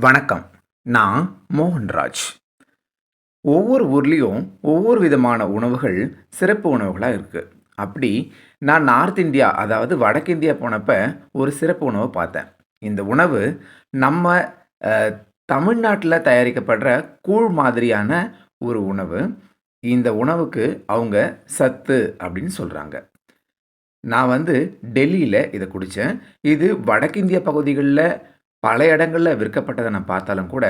வணக்கம். நான் மோகன்ராஜ். ஒவ்வொரு ஊர்லேயும் ஒவ்வொரு விதமான உணவுகள் சிறப்பு உணவுகளாக இருக்குது அப்படி நான் நார்த் இந்தியா அதாவது வடக்கிந்தியா போனப்ப ஒரு சிறப்பு உணவை பார்த்தேன். இந்த உணவு நம்ம தமிழ்நாட்டில் தயாரிக்கப்படுற கூழ் மாதிரியான ஒரு உணவு. இந்த உணவுக்கு அவங்க சத்து அப்படின்னு சொல்கிறாங்க நான் வந்து டெல்லியில் இதை குடித்தேன் இது வடக்கிந்திய பகுதிகளில் பல இடங்களில் விற்கப்பட்டதை நான் பார்த்தாலும் கூட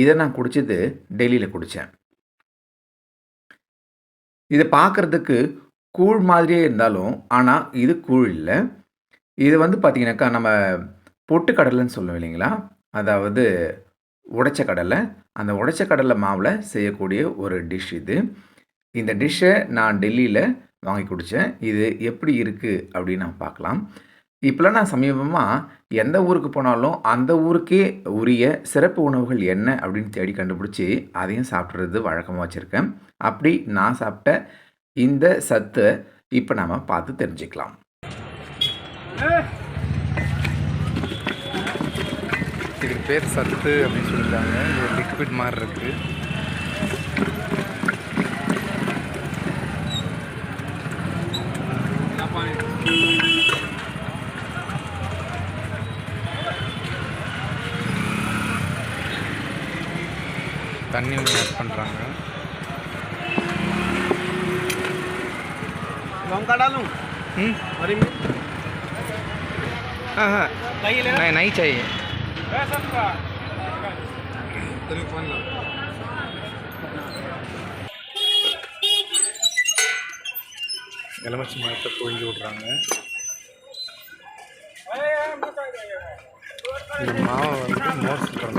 இதை நான் குடித்தது டெல்லியில் குடித்தேன் இது பார்க்குறதுக்கு கூழ் மாதிரியே இருந்தாலும் ஆனால் இது கூழ் இல்லை. இது வந்து பார்த்திங்கனாக்கா நம்ம பொட்டுக்கடலைன்னு சொல்லுவோம் இல்லைங்களா? அதாவது உடைச்ச கடலை அந்த உடைச்ச கடலை மாவில் செய்யக்கூடிய ஒரு டிஷ் இது. இந்த டிஷ்ஷை நான் டெல்லியில் வாங்கி குடித்தேன் இது எப்படி இருக்குது அப்படின்னு நான் பார்க்கலாம். இப்போலாம் நான் சமீபமாக எந்த ஊருக்கு போனாலும் அந்த ஊருக்கே உரிய சிறப்பு உணவுகள் என்ன அப்படின்னு தேடி கண்டுபிடிச்சி அதையும் சாப்பிட்றது வழக்கமாக வச்சுருக்கேன். அப்படி நான் சாப்பிட்ட இந்த சத்தை இப்போ நாம் பார்த்து தெரிஞ்சுக்கலாம். இதுக்கு பேர் சத்து அப்படின்னு சொல்லியிருக்காங்க இது ஒரு லிக்விட் மாதிரி இருக்குது தண்ணி ஆட் பண்ணுறாங்க लौंगा डालूं ம் हरी मिर्च हाँ हाँ नहीं लेना नहीं नहीं चाहिए எலுமிச்சி மரத்தை புழிஞ்சு விட்றாங்க இந்த மாவை வந்து மோர் சுற்றுற மாதிரி நல்லா சுற்றுறாங்க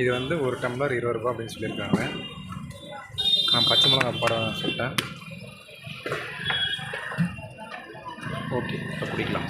இது வந்து ஒரு டம்ளர் இருபது ரூபா அப்படின்னு சொல்லியிருக்காங்க. நான் பச்சை மிளகா படம் சொல்லிட்டேன். ஓகே இப்போ குடிக்கலாம்.